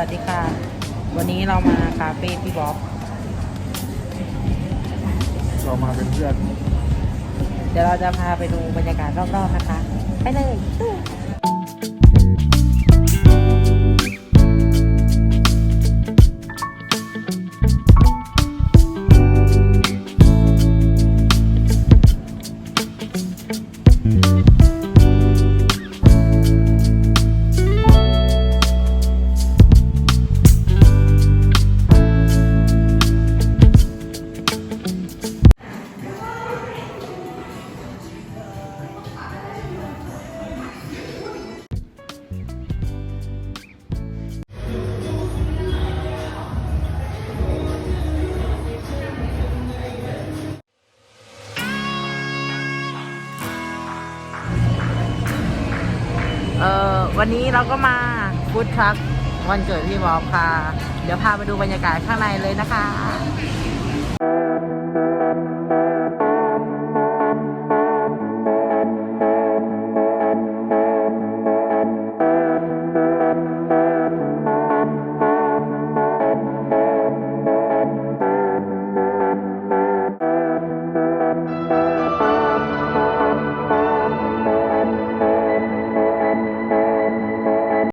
วัสดีค่ะ วันนี้เรามาคาเฟ่พี่บ๊อบ เรามาเป็นเพื่อน เดี๋ยวเราจะพาไปดูบรรยากาศรอบๆนะคะ ไปเลย เออวันนี้เราก็มาฟู้ดทรัควันเกิดพี่บอบค่ะ เดี๋ยวพาไปดูบรรยากาศข้างในเลยนะคะ